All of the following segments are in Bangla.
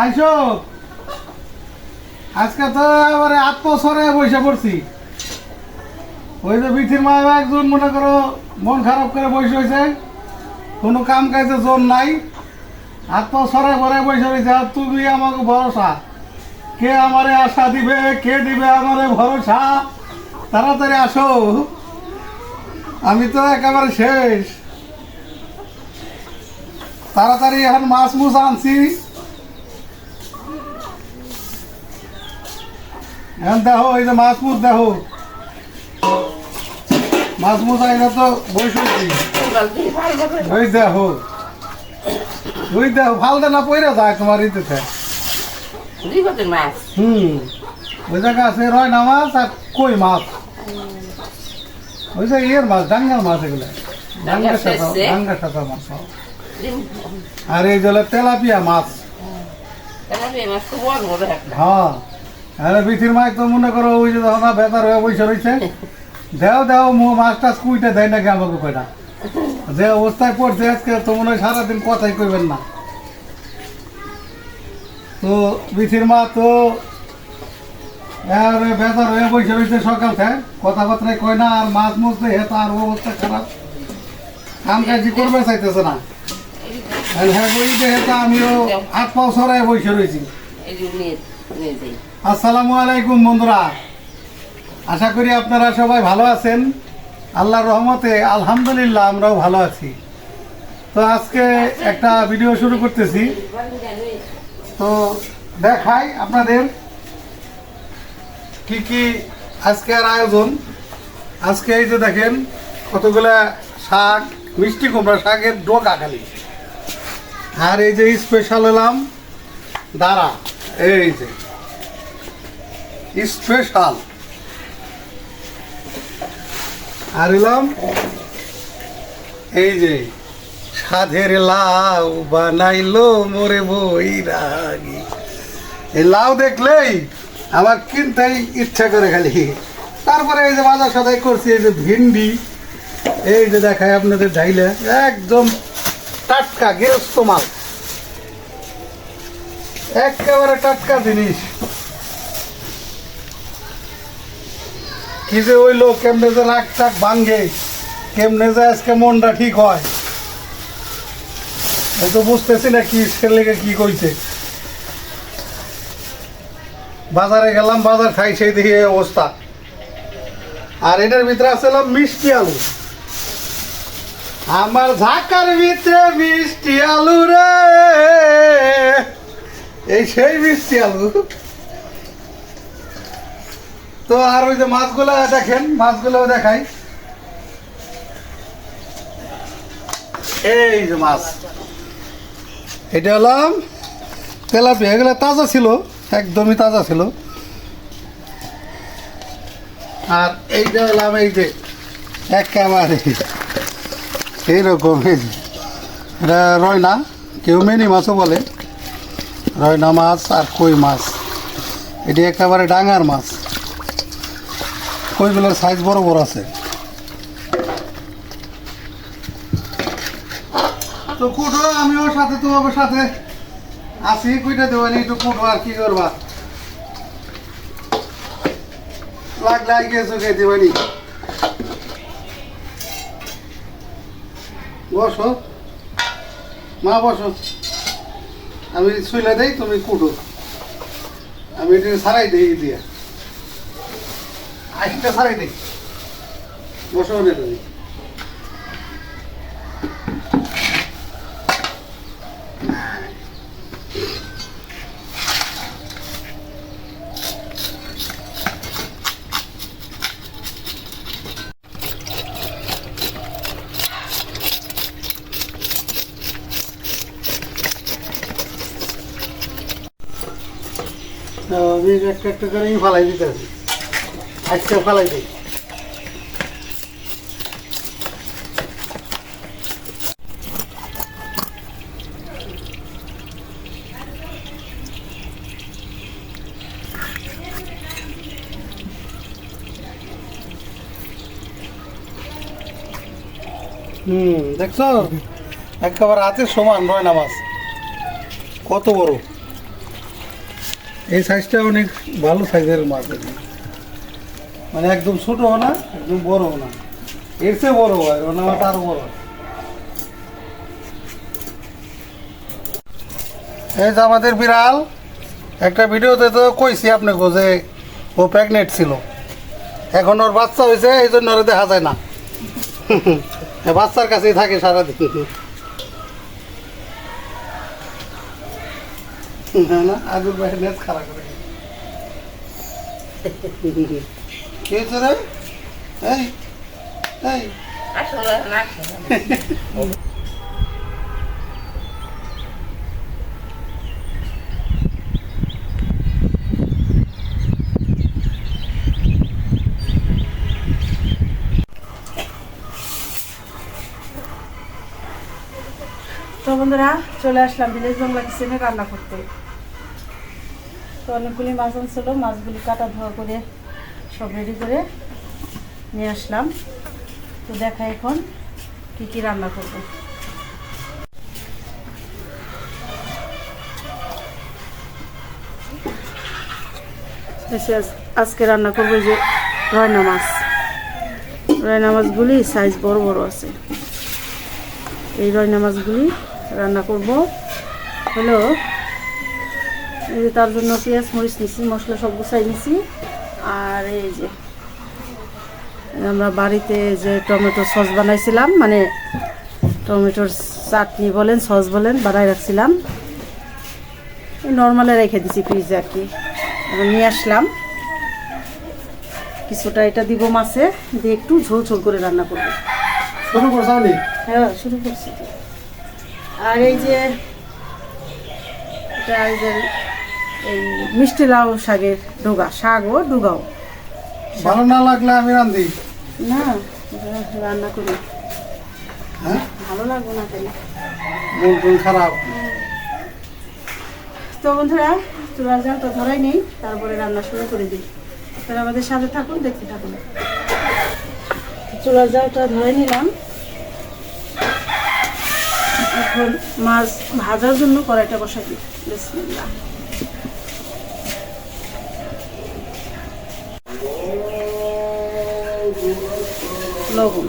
আইসো। আজকে তো এবারে আত্মস্বরে বসে পড়ছি। ওই যে বিথির মা একজন, মনে করো, মন খারাপ করে বসে হয়েছে কোনো কাম কাজে জোর নাই। আত্মস্বরে ভরে বসে রয়েছে। আর তুমি আমাকে ভরসা। কে আমারে আশা দিবে, কে দিবে আমারে ভরসা? তাড়াতাড়ি আসো। আমি তো একেবারে শেষ। তাড়াতাড়ি এখন মাছ মুছ আনছি। এখন দেখো এই যে মাছ মুছ দেখো মাছ মুছ আইনা তো বসেছি ওই দেখো। ওই দেখো ফালদা না পইরা যায় তোমার মাছ হুম। ওই জায়গা আছে রয়না মাছ আর কই মাছ? ওই যে ইয়ের মাছ ডাঙ্গার মাছ এগুলো। ডাঙ্গা শেষে? ডাঙ্গা সাঁতার মাছ আর এই যে হলো তেলাপিয়া মাছ। হ্যাঁ। আরে বিথির মাছ তো মনে করো ওই যে তখন বেতার হয়ে বসে রয়েছে। দেও দেও, মো মাছ টাছ কুইটা দেয় নাকি আমাকে কয়টা? যে অবস্থায় পড়ছে আজকে তো মনে হয় সারাদিন কথাই কইবেন না। তো বিথির মা তো এবারে বেতার হয়ে বসে রয়েছে সকাল থেকে। কথাবার্তায় কয় না, আর মাছ মুছতে হে তার অবস্থা খারাপ। কাম কাজি করবে চাইতেছে না। আর হ্যাঁ বই দেখে তো আমিও হাত পাও সরাই বসে রয়েছি। আসসালামু আলাইকুম বন্ধুরা। আশা করি আপনারা সবাই ভালো আছেন। আল্লাহর রহমতে আলহামদুলিল্লাহ আমরাও ভালো আছি। তো আজকে একটা ভিডিও শুরু করতেছি। তো দেখাই আপনাদের কি কি আজকের আয়োজন। আজকে এই যে দেখেন কতগুলা শাক, মিষ্টি কুমড়া শাকের ডোকা খালি। আর এই যে স্পেশাল এলাম দাঁড়া, এই যে। স্পেশাল। আর এলাম এই যে সাধের লাউ বানাইলো মোরে বইরাগি এই লাউ দেখলেই আমার কিনতেই ইচ্ছা করে খালি। তারপরে এই যে বাজার সদাই করছি, এই যে ভিন্ডি। এই যে দেখায় আপনাদের ঢাইলে, একদম টাটকা গৃহস্থ মাল। একেবারে টাটকা জিনিস। কি যে ওই লোক কেমনে যে রাগ টাক ভাঙ্গে, কেমনে যে আজকে মনটা ঠিক হয়। এই তো বুঝতেছি না কি ছেলেকে কি কইছে। বাজারে গেলাম, বাজার খাই সেই দেখি অবস্থা। আর এটার ভিতরে আসলাম মিষ্টি আলু। আমার ঝাঁকার ভিতরে মিষ্টি আলু রে। এই সেই মিষ্টি আলু। তো আর ওই যে মাছগুলো দেখেন মাছগুলো দেখাই। এই যে মাছ। এটা হলাম তেলাপিয়া, এগুলো তাজা ছিল, একদমই তাজা ছিল। আর এইটা হলাম এই যে একেবারে এইরকম, এই এটা রয়না, কেউ মেনি মাছও বলে। রয়না মাছ আর কই মাছ। এটি একেবারে ডাঙার মাছ। কইগুলোর সাইজ বড় বড় আছে। তো কুটো, আমিও সাথে তোমার সাথে আসি কইটা দেওয়ানি একটু কুটো আর কি করবা? লাগলে আগে চোখে দেওয়ানি। বসো। মা, বসো। আমি শুইলে দেই, তুমি কুটো। আমি এটা সারাই দিই দিয়ে। আইসটা সারাই দিই বসো না আমি একটা একটা করে ফালাই দিতে আছি আজকে দিই হুম, দেখছ? একেবারে হাতের সমান রয়না মাছ কত বড়? এই সাইজটা অনেক ভালো সাইজের মাছ। মানে একদম ছোট না, একদম বড় না। এর চেয়ে বড় হয় রনা মাছ আরও বড় এই যে আমাদের বিড়াল, একটা ভিডিওতে তো কইছি আপনাকে যে ও প্রেগনেন্ট ছিল। এখন ওর বাচ্চা হয়েছে, এই জন্য ওরা দেখা যায় না। বাচ্চার কাছেই থাকে সারাদিন। না আগুর বাইরে নেট খারাপ করে। কি হয়েছে রে এই। এই তো বন্ধুরা চলে আসলাম ভিলেজ বাংলা কিচেনে রান্না করতে। তো অনেকগুলি মাছ আনছিল মাছগুলি কাটা ধোয়া করে সব রেডি করে নিয়ে আসলাম। তো দেখা এখন কি কি রান্না করব। আজকে রান্না করব যে রয়না মাছ। রয়না মাছগুলি সাইজ বড় বড় আছে। এই রয়না মাছগুলি রান্না করব। হলো এই যে তার জন্য পেঁয়াজ, মরিচ নিছি, মশলা সব গুছাই নিছি। আর এই যে আমরা বাড়িতে যে টমেটো সস বানাইছিলাম মানে টমেটোর চাটনি বলেন সস বলেন বানাই রাখছিলাম। নর্মালে রেখে দিছি ফ্রিজে আর কি। নিয়ে আসলাম। কিছুটা এটা দিব মাছে দিয়ে একটু ঝোল ঝোল করে রান্না করব। শুরু করছাওনি হ্যাঁ শুরু করছি। আর এই যে এটা এই মিষ্টি লাউ শাকের ডোগা শাকও ডুগাও। ভালো না লাগলে আমি রান্ধি। না রান্না করি। হ্যাঁ? ভালো লাগবে না কেন মন খারাপ। তো বন্ধুরা চুলার জালটা ধরাই নেই তারপরে রান্না শুরু করে দিই। তাহলে আমাদের সাথে থাকুন দেখতে থাকুন। চুলার জালটা ধরে নিলাম। এখন মাছ ভাজার জন্য কড়াইটা বসাই দিই। বিসমিল্লাহ। লবণ।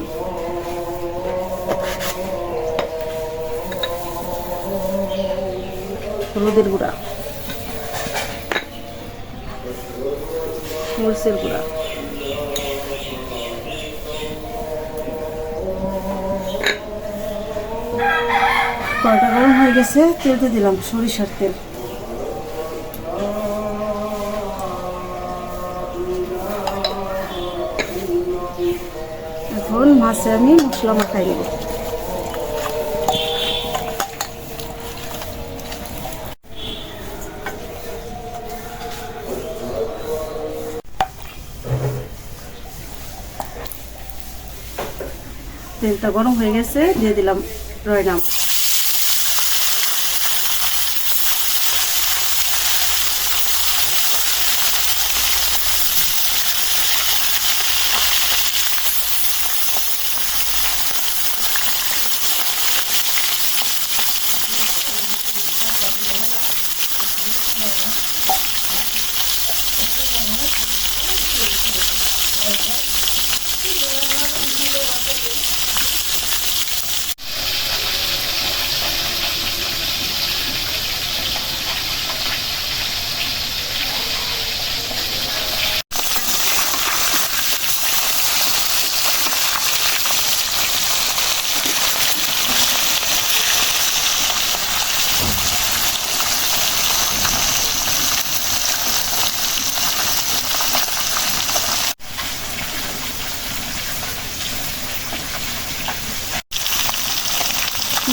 হলুদের গুঁড়া। মরিচের গুঁড়া। কয়টা গরম হয়ে গেছে তেলতে দিলাম সরিষার তেল। এখন মাছে আমি মশলা মাখাই নেব। তেলটা গরম হয়ে গেছে দিয়ে দিলাম রয়না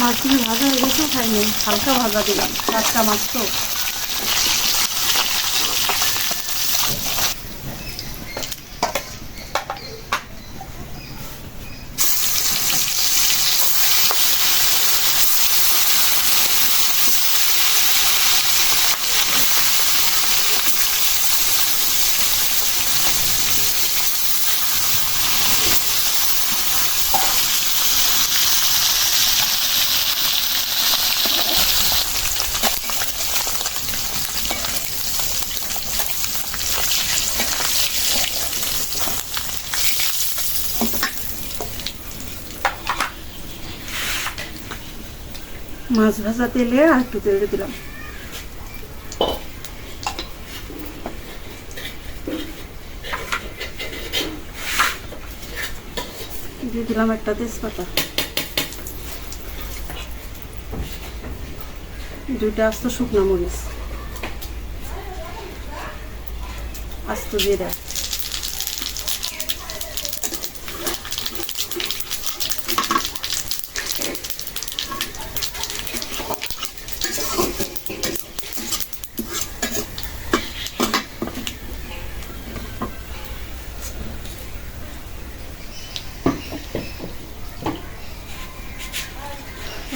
মাছগুলি ভাজা হয়ে গেছেও খাইনি হালকা ভাজা দিলাম টাটকা মাছ তো মাছ ভাজা তেলে আর একটু তেল দিলাম। দিয়ে দিলাম একটা তেজপাতা। দুইটা আস্ত শুকনো মরিচ। আস্ত দিয়ে দেয়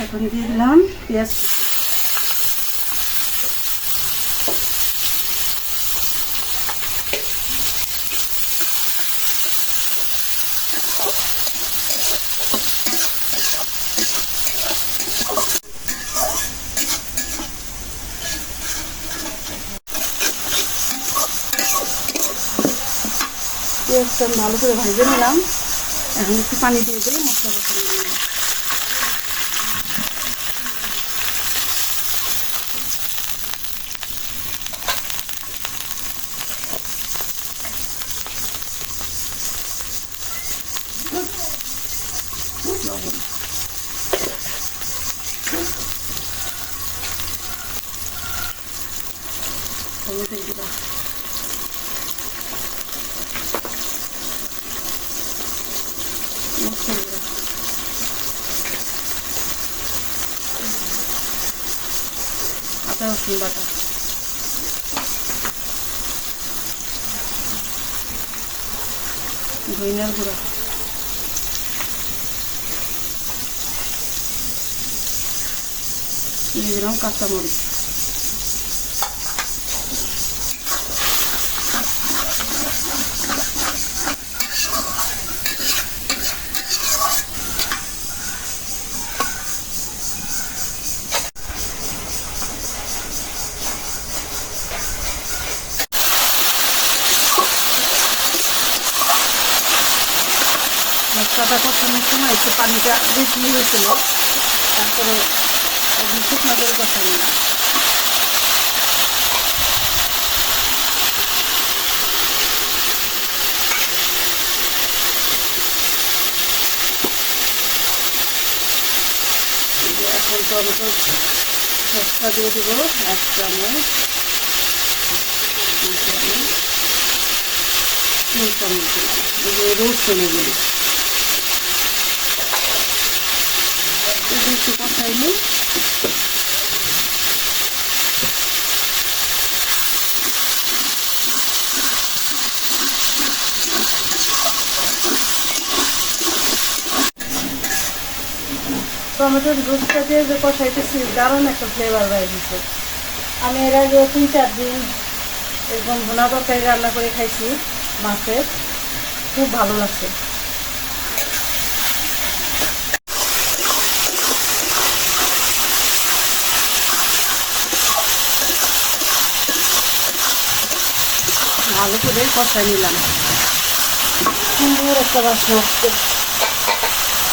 এখন দিয়ে দিলাম পেঁয়াজ ভালো করে ভেজে নিলাম। এখন একটু পানি দিয়ে দিয়ে মশলা কষানো নিলাম। লবণ হলুদ দিয়ে দিলাম মশলা দিলাম আদা রসুন বাটা ধইনার গুঁড়া দিয়ে দিলাম কাঁচামরিচ মশলাটা কষানোর সময় একটু পানিটা বেশি হয়েছিল তারপরে একদম শুকনো করে কষানো এখন টমেটো দিয়ে দেবো এক চামচ দুই চামচ তিন একটু কষাই টমেটোর রোস্টটা দিয়ে যে কষাইতেছি, দারুণ একটা ফ্লেভার বাইরেছে আমি এর আগে তিন চার দিন এরকম ভুনা তরকারি রান্না করে খাইছি মাছের। খুব ভালো লাগছে। ভালো করে কষাই নিলাম। সুন্দর একটা বাসনা।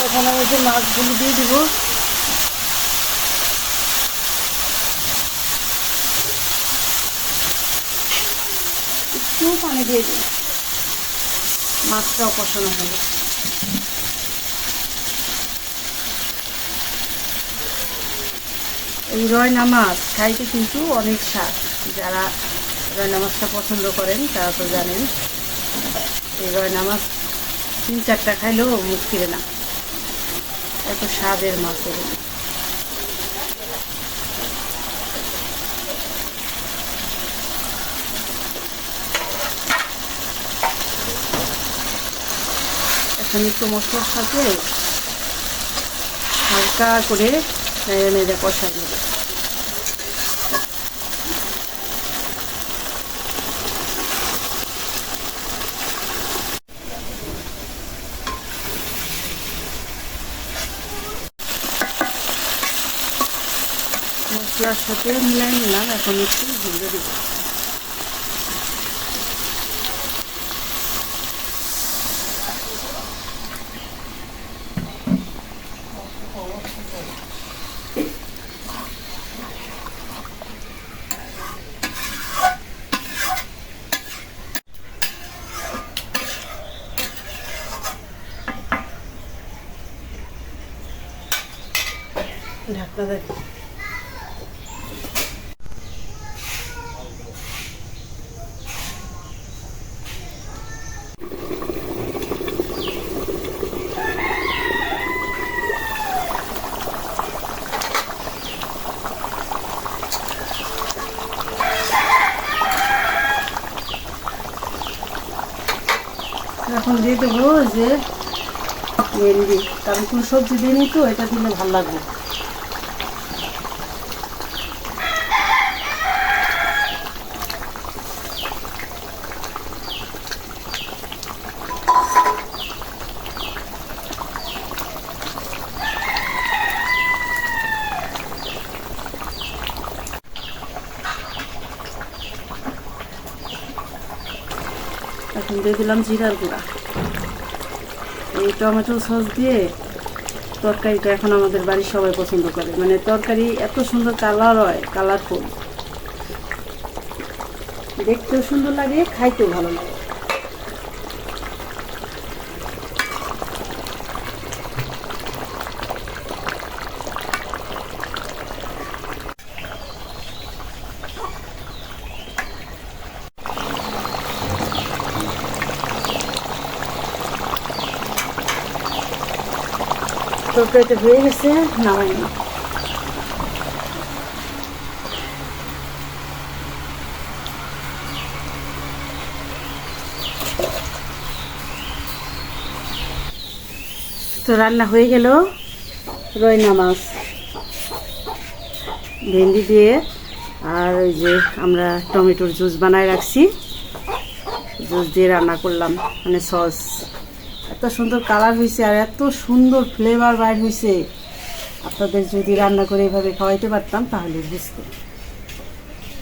এখন আমি যে মাছগুলো দিয়ে দিব। একটু পানি দিয়ে দিই। মাছটাও কষানো হবে এই রয়না মাছ খাইতে কিন্তু অনেক স্বাদ। যারা রয়না মাছটা পছন্দ করেন, তারা তো জানেন, এই রয়না মাছ তিন চারটা খাইলেও মুখ ফিরে না। এত স্বাদের মাছের। এখানে একটু মশলার সাথে হালকা করে নেড়ে কষা নেবে। 我说：“别，你来，你拿来，放到水里这里。”拿过来。যে ভেন্ডি কারণ কোনো সবজি দিইনি তো, এটা দিলে ভালো লাগবে। এখন দিয়ে দিলাম জিরার গুঁড়া। এই টমেটো সস দিয়ে তরকারিটা এখন আমাদের বাড়ির সবাই পছন্দ করে। মানে তরকারি এত সুন্দর কালার হয়, কালারফুল। দেখতেও সুন্দর লাগে, খাইতেও ভালো লাগে। তরকারিটা হয়ে গেছে, নামাই না। তো রান্না হয়ে গেল রয়না মাছ। ভেন্ডি দিয়ে আর ওই যে আমরা টমেটোর জুস বানায় রাখছি। জুস দিয়ে রান্না করলাম মানে সস। এত সুন্দর কালার হয়েছে আর এত সুন্দর ফ্লেভার বাইর হয়েছে। আপনাদের যদি রান্না করে এভাবে খাওয়াইতে পারতাম, তাহলে বুঝতে।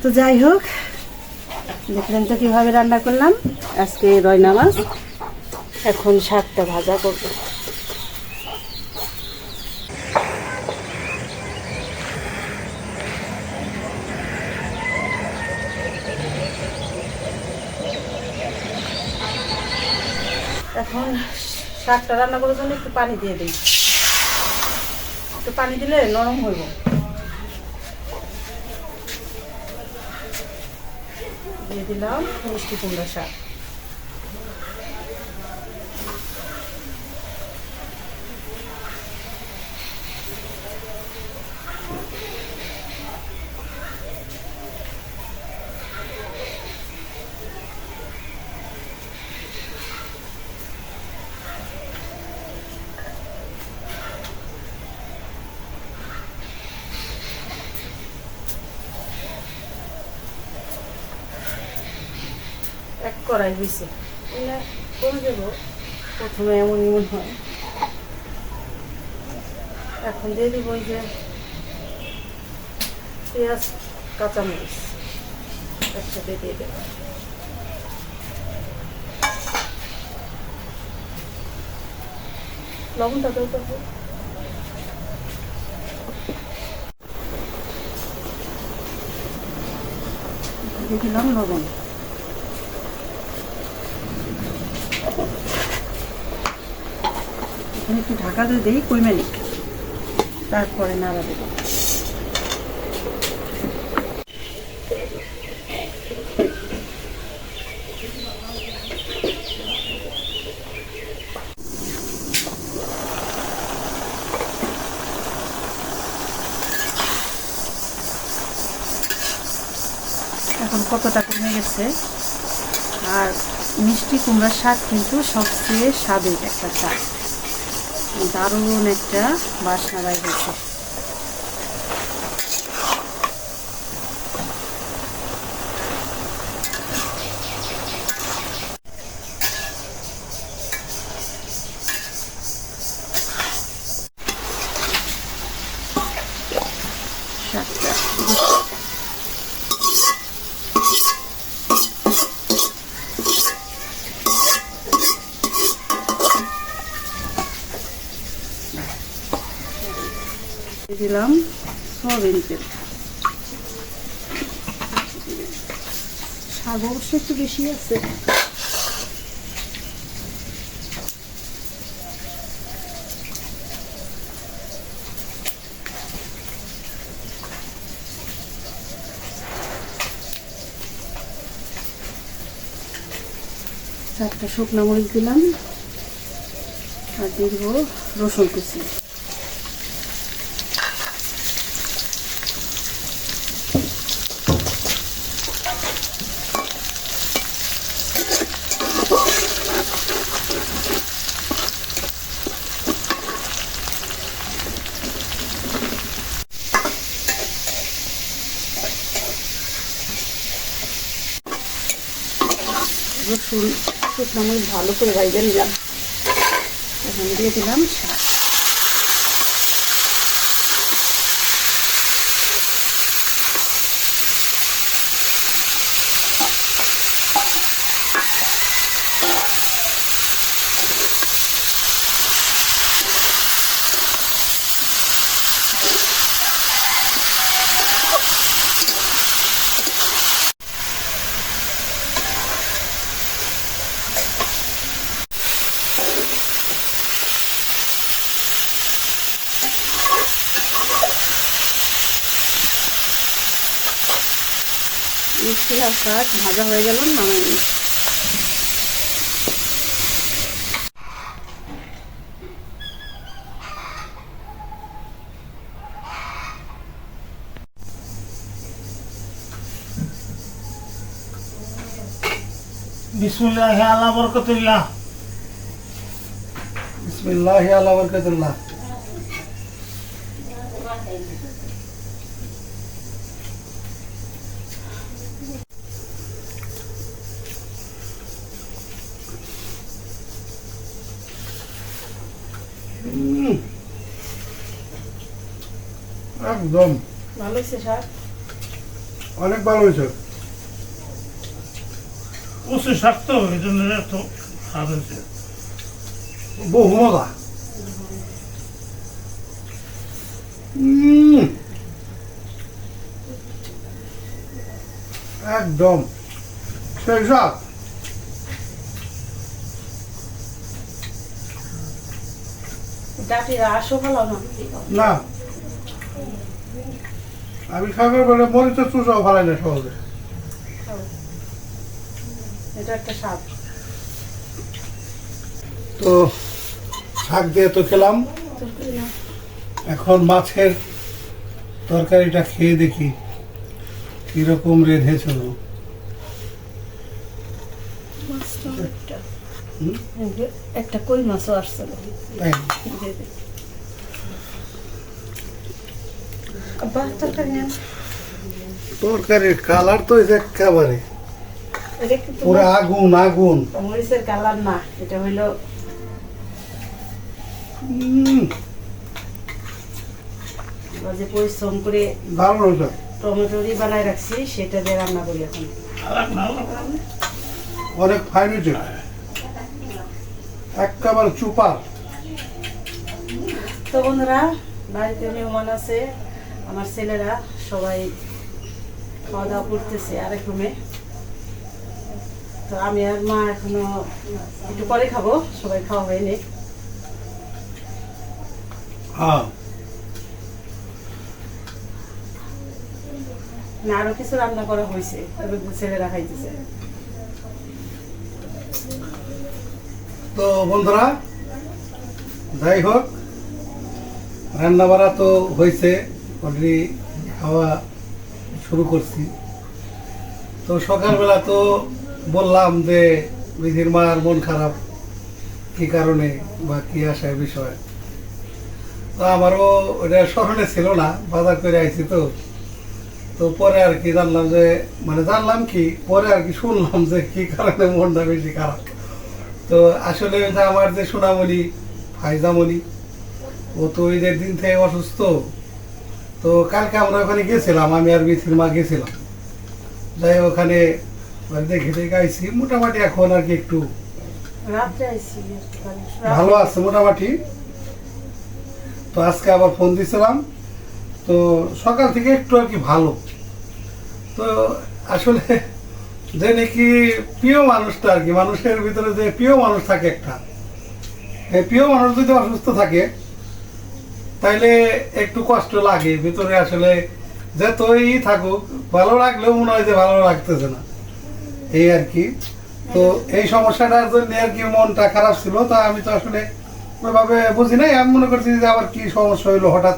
তো যাই হোক, দেখলেন তো কীভাবে রান্না করলাম। আজকে রয়না মাছ এখন শাকটা ভাজা করব। এখন শাকটা রান্না করার জন্য একটু পানি দিয়ে দিই। একটু পানি দিলে নরম হইব। দিয়ে দিলাম মিষ্টি কুমড়া শাক। দেবো প্রথমে এমন এমন হয়। এখন দিয়ে দিব ওই যে পেঁয়াজ, কাঁচামরিচ। একসাথে দিয়ে দেবো। লবণটা দেবো দিয়ে দিলাম লবণ। এখানে একটু ঢাকা দিয়ে দিই মিনিট। তারপরে নাড়া দেবো। এখন কতটা কমে গেছে? আর মিষ্টি কুমড়ার শাক কিন্তু সবচেয়ে স্বাদের একটা শাক দারুণ একটা বাসনা বাইর বেশি আছে চারটা শুকনো মরিচ দিলাম আর দেখব রসুন কুচি শুকনো ভালো করে ভাইজে নিলাম। এখন দিয়ে দিলাম শাক মিষ্টি আর শাক ভাজা হয়ে গেল নামাই নিই। বিসমুল্লাহ আল্লাহ বরকতুল্লাহ বিসমিল্লাহ আল্লাহ বরকাতুল্লাহ একদম। ভালো হয়েছে শাক অনেক ভালো হয়েছে। উঁচু শক্ত এই জন্য এত স্বাদ হয়েছে। বহু মজা। একদম। সেই আসো ভালো না। আমি খাবার বলে মরিচের চুষাও ফেলাই না সহজে। এটা একটা স্বাদ। তো শাক দিয়ে তো খেলাম। এখন মাছের তরকারিটা খেয়ে দেখি কীরকম রেঁধেছিল একটা। একটা কই মাছও আসছিল তাই দিয়ে দে। আব্বা তরকারি নেন তরকারির কালার তো একেবারে। পুরো আগুন আগুন। মরিচের কালার না এটা হইল যে পরিশ্রম করে হয়েছে টমেটোরি বানায় রাখছি সেটা দিয়ে রান্না করি এখন। অনেক ফাইন হয়েছে। একেবারে চুপার। তো বন্ধুরা বাড়িতে মেহমান আছে। আমার ছেলেরা সবাই খাওয়া দাওয়া করতেছে আরেক রুমে। তো আমি আর মা এখনও একটু পরে খাব সবাই খাওয়া হয়নি। হ্যাঁ। না আরও কিছু রান্না করা হয়েছে তবে ছেলেরা খাইতেছে। তো বন্ধুরা যাই হোক রান্না বাড়া তো হয়েছে। অলরেডি খাওয়া শুরু করছি। তো সকালবেলা তো বললাম যে বিধির মার মন খারাপ, কি কারণে বা কি আসার বিষয়। তো আমারও ওটা স্মরণে ছিল না, বাজার করে আইছি তো। তো পরে আর কি জানলাম যে মানে জানলাম কি, পরে আর কি শুনলাম যে কি কারণে মনটা বেশি খারাপ। তো আসলে আমার যে সোনামণি ফাইজামণি ও তো ঈদের দিন থেকে অসুস্থ। তো কালকে আমরা ওখানে গেছিলাম আমি আর বিথির মা গেছিলাম। যাই ওখানে মানে দেখে দেখে আইছি মোটামুটি এখন আর কি একটু ভালো আছে মোটামুটি। তো আজকে আবার ফোন দিছিলাম তো সকাল থেকে একটু আর কি ভালো। তো আসলে যে নাকি প্রিয় মানুষটা আর কি মানুষের ভিতরে যে প্রিয় মানুষ থাকে একটা। প্রিয় মানুষ যদি অসুস্থ থাকে তাইলে একটু কষ্ট লাগে ভিতরে আসলে যতই থাকুক ভালো লাগলেও মনে হয় যে ভালো লাগতেছে না। এই আর কি। তো এই সমস্যাটার জন্য আর কি মনটা খারাপ ছিল তা আমি তো আসলে ওইভাবে বুঝি নাই। আমি মনে করছি যে আবার কি সমস্যা হইল হঠাৎ।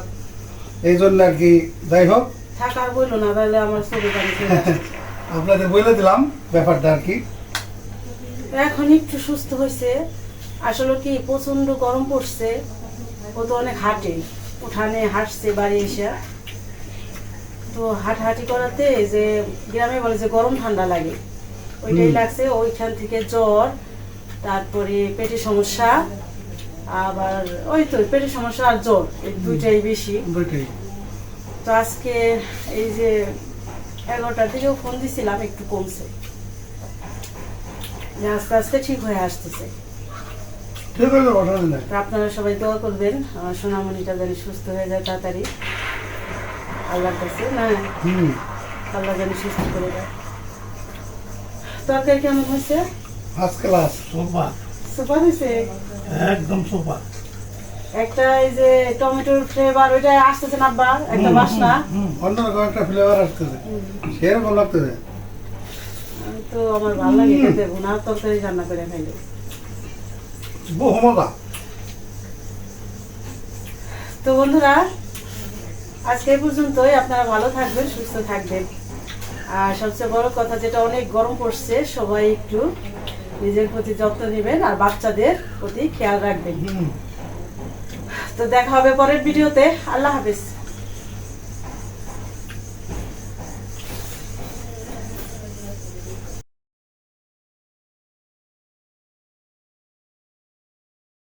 এই জন্য আর কি যাই হোক। আপনাদের বলে দিলাম ব্যাপারটা আর কি। এখন একটু সুস্থ হয়েছে আসলে কি প্রচণ্ড গরম পড়ছে। ও তো অনেক হাঁটে। উঠানে হাঁটছে বাড়ি এসে। তো হাঁটাহাঁটি করাতে যে গ্রামে বলে যে গরম ঠান্ডা লাগে। ওইটাই লাগছে ওইখান থেকে জ্বর তারপরে পেটের সমস্যা আবার ওই তো পেটের সমস্যা আর জ্বর এই দুইটাই বেশি। তো আজকে এই যে এগারোটার দিকেও ফোন দিছিলাম একটু কমছে। আস্তে আস্তে ঠিক হয়ে আসতেছে ঠিক আছে অসুবিধা নাই তো আপনারা সবাই দোয়া করবেন আমার সোনামণিটা যেন সুস্থ হয়ে যায় তাড়াতাড়ি। আল্লাহর কাছে না? আল্লাহ যেন সুস্থ করে দেয়। তরকারি কেমন হয়েছে? ফার্স্ট ক্লাস সুপার হয়েছে? একদম সোফা। একটা এই যে টমেটোর ফ্লেভার ওইটা আসতেছে না আব্বা? একটা বাসনা? অন্যরকম একটা ফ্লেভার আসতেছে। সেরকম লাগতেছে। তো আমার ভালো লাগে ভুনা তরকারি রান্না করে খাইলে। তো বন্ধুরা আজকে পর্যন্তই। আপনারা ভালো থাকবেন সুস্থ থাকবেন। আর সবচেয়ে বড় কথা যেটা অনেক গরম পড়ছে সবাই একটু নিজের প্রতি যত্ন নেবেন আর বাচ্চাদের প্রতি খেয়াল রাখবেন। তো দেখা হবে পরের ভিডিওতে। আল্লাহ হাফেজ।